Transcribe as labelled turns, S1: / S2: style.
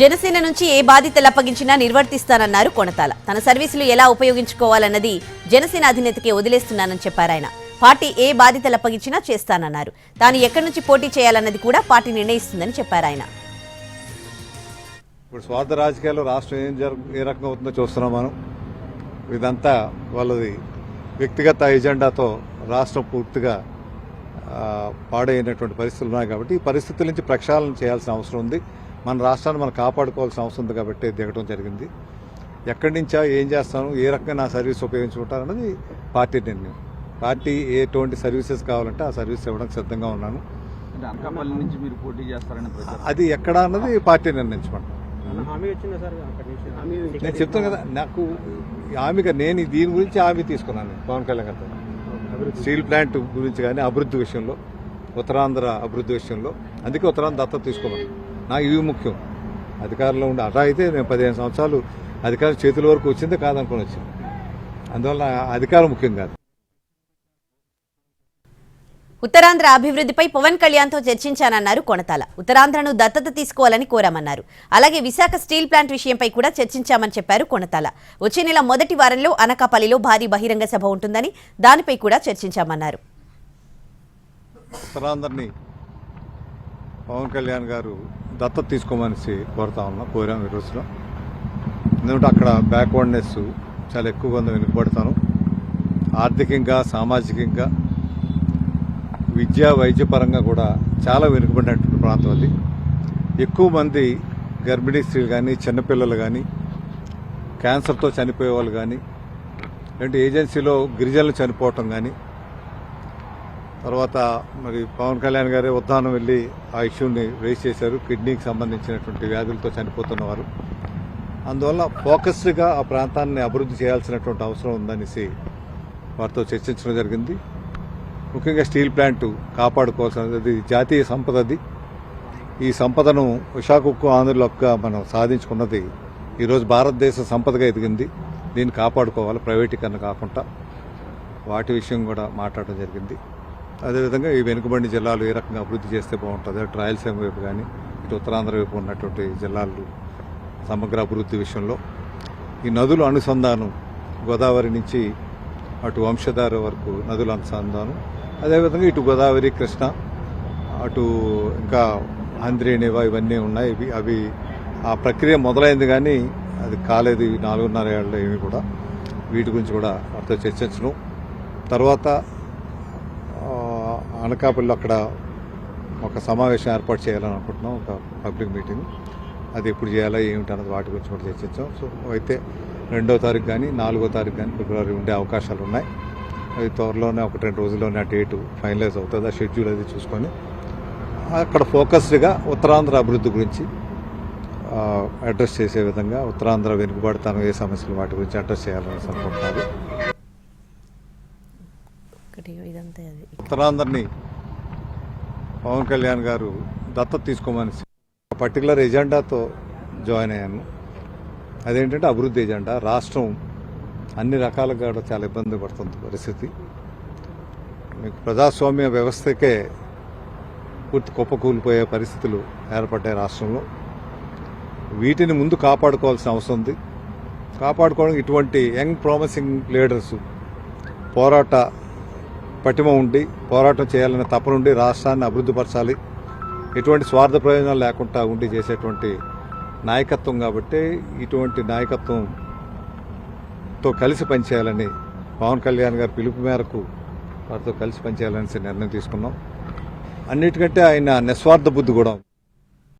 S1: జనసేన నుంచి ఏ బాధ్యతలు అప్పగించినా నిర్వర్తిస్తానన్నారు కొనతాల. తన సర్వీసులు ఎలా ఉపయోగించుకోవాలన్నది జనసేన అధినేతకే వదిలేస్తున్నానని చెప్పారు ఆయన. పార్టీ ఏ బాధ్యతలు అప్పగించినా చేస్తానన్నారు. తాను ఎక్కడి నుంచి పోటీ చేయాలన్నది కూడా పార్టీ నిర్ణయిస్తుందని చెప్పారు ఆయన.
S2: ఇప్పుడు స్వార్థ రాజకీయాల్లో రాష్ట్రం ఏం జరు ఏ రకంగా అవుతుందో చూస్తున్నాం మనం. ఇదంతా వాళ్ళది వ్యక్తిగత ఎజెండాతో రాష్ట్రం పూర్తిగా పాడైనటువంటి పరిస్థితులు ఉన్నాయి కాబట్టి ఈ పరిస్థితుల నుంచి ప్రక్షాళన చేయాల్సిన అవసరం ఉంది. మన రాష్ట్రాన్ని మనం కాపాడుకోవాల్సిన అవసరం ఉంది కాబట్టి దిగడం జరిగింది. ఎక్కడి నుంచా ఏం చేస్తాను ఏ రకంగా నా సర్వీస్ ఉపయోగించుకుంటారన్నది పార్టీ నిర్ణయం. పార్టీ ఎటువంటి సర్వీసెస్ కావాలంటే ఆ సర్వీస్ ఇవ్వడానికి సిద్ధంగా ఉన్నాను.
S3: అంటే అనకాపల్లి నుంచి మీరు పోటీ చేస్తారని ప్రచారం.
S2: అది ఎక్కడ అన్నది పార్టీ నిర్ణయించమంటాం
S4: హామీ వచ్చిందా సార్ అక్కడి నుంచి? హామీ
S2: నేను చెప్తాను కదా నాకు హామీగా నేను దీని గురించి హామీ తీసుకున్నాను పవన్ కళ్యాణ్ గారితో. స్టీల్ ప్లాంట్ గురించి కానీ అభివృద్ధి విషయంలో ఉత్తరాంధ్ర అభివృద్ధి విషయంలో అందుకే ఉత్తరాంధ్ర దత్తత తీసుకోమని. నాకు ఇవి ముఖ్యం. అధికారంలో ఉండి అలా అయితే నేను పదిహేను సంవత్సరాలు అధికారం చేతుల వరకు వచ్చిందే కాదనుకుని వచ్చింది. అందువల్ల అధికారం ముఖ్యం కాదు.
S1: ఉత్తరాంధ్ర అభివృద్ధిపై పవన్ కళ్యాణ్తో చర్చించానన్నారు కొనతాల. ఉత్తరాంధ్రను దత్తత తీసుకోవాలని కోరామన్నారు. అలాగే విశాఖ స్టీల్ ప్లాంట్ విషయంపై కూడా చర్చించామని చెప్పారు కొనతాల. వచ్చే నెల మొదటి వారంలో అనకాపల్లిలో భారీ బహిరంగ సభ ఉంటుందని దానిపై కూడా చర్చించామన్నారు.
S2: ఉత్తరాంధ్రని పవన్ కళ్యాణ్ గారు దత్తత తీసుకోమనేసి కోరుతా ఉన్నా కోరాం ఈ రోజులో. ఎందుకంటే అక్కడ బ్యాక్వర్డ్నెస్ చాలా ఎక్కువగా ఉంది వెనుకబడతాను ఆర్థికంగా సామాజికంగా విద్యా వైద్యపరంగా కూడా చాలా వెనుకబడినటువంటి ప్రాంతం అది. ఎక్కువ మంది గర్భిణీ స్త్రీలు కానీ చిన్నపిల్లలు కానీ క్యాన్సర్తో చనిపోయే వాళ్ళు కానీ అంటే ఏజెన్సీలో గిరిజనులు చనిపోవటం కానీ తర్వాత మరి పవన్ కళ్యాణ్ గారే ఉద్దానం వెళ్ళి ఆ ఇష్యూని రేస్ చేశారు. కిడ్నీకి సంబంధించినటువంటి వ్యాధులతో చనిపోతున్నవారు అందువల్ల ఫోకస్డ్గా ఆ ప్రాంతాన్ని అభివృద్ధి చేయాల్సినటువంటి అవసరం ఉందనేసి వారితో చర్చించడం జరిగింది. ముఖ్యంగా స్టీల్ ప్లాంట్ కాపాడుకోవాల్సినది జాతీయ సంపద అది. ఈ సంపదను విశాఖకు ఆంధ్రలోగా మనం సాధించుకున్నది ఈరోజు భారతదేశ సంపదగా ఎదిగింది. దీన్ని కాపాడుకోవాలి ప్రైవేటీకరణ కాకుండా. వాటి విషయం కూడా మాట్లాడడం జరిగింది. అదేవిధంగా ఈ వెనుకబడిన జిల్లాలు ఏ రకంగా అభివృద్ధి చేస్తే బాగుంటుంది? అటు రాయలసీమ వైపు కానీ ఇటు ఉత్తరాంధ్ర వైపు ఉన్నటువంటి జిల్లాలు సమగ్ర అభివృద్ధి విషయంలో. ఈ నదుల అనుసంధానం గోదావరి నుంచి అటు వంశధార వరకు నదుల అనుసంధానం. అదేవిధంగా ఇటు గోదావరి కృష్ణ అటు ఇంకా ఆంధ్రేనివా ఇవన్నీ ఉన్నాయి. ఇవి అవి ఆ ప్రక్రియ మొదలైంది కానీ అది కాలేదు నాలుగున్నర ఏళ్ళ ఏమి కూడా. వీటి గురించి కూడా వారితో చర్చించను. తర్వాత అనకాపల్లిలో అక్కడ ఒక సమావేశం ఏర్పాటు చేయాలని అనుకుంటున్నాం ఒక పబ్లిక్ మీటింగ్. అది ఎప్పుడు చేయాలా ఏమిటి అన్నది వాటి గురించి కూడా చర్చించాం. సో అయితే రెండో తారీఖు కానీ నాలుగో తారీఖు కానీ ఫిబ్రవరి ఉండే అవకాశాలు ఉన్నాయి. అది త్వరలోనే ఒక రెండు రోజుల్లోనే ఆ డేటు ఫైనలైజ్ అవుతుంది. ఆ షెడ్యూల్ అది చూసుకొని అక్కడ ఫోకస్డ్గా ఉత్తరాంధ్ర అభివృద్ధి గురించి అడ్రస్ చేసే విధంగా ఉత్తరాంధ్ర వెనుకబడతాను ఏ సమస్యలు వాటి గురించి అడ్రస్ చేయాలని అనుకుంటున్నారు
S1: ఇదంతా
S2: ఉత్తరాంధ్రని పవన్ కళ్యాణ్ గారు దత్తత తీసుకోమని పర్టికులర్ ఎజెండాతో జాయిన్ అయ్యాను. అదేంటంటే అభివృద్ధి ఎజెండా రాష్ట్రం అన్ని రకాలుగా కూడా చాలా ఇబ్బంది పడుతుంది పరిస్థితి. మీకు ప్రజాస్వామ్య వ్యవస్థకే పూర్తి కుప్పకూలిపోయే పరిస్థితులు ఏర్పడ్డాయి రాష్ట్రంలో. వీటిని ముందు కాపాడుకోవాల్సిన అవసరం ఉంది. కాపాడుకోవడానికి ఇటువంటి యంగ్ ప్రామిసింగ్ లీడర్స్ పోరాట పటిమ ఉండి పోరాటం చేయాలన్న తపనుండి రాష్ట్రాన్ని అభివృద్ధిపరచాలి ఎటువంటి స్వార్థ ప్రయోజనాలు లేకుండా ఉండి చేసేటువంటి నాయకత్వం కాబట్టి ఇటువంటి నాయకత్వంతో కలిసి పనిచేయాలని పవన్ కళ్యాణ్ గారి పిలుపు మేరకు వారితో కలిసి పనిచేయాలనేసి నిర్ణయం తీసుకున్నాం. అన్నిటికంటే ఆయన నిస్వార్థ బుద్ధి కూడా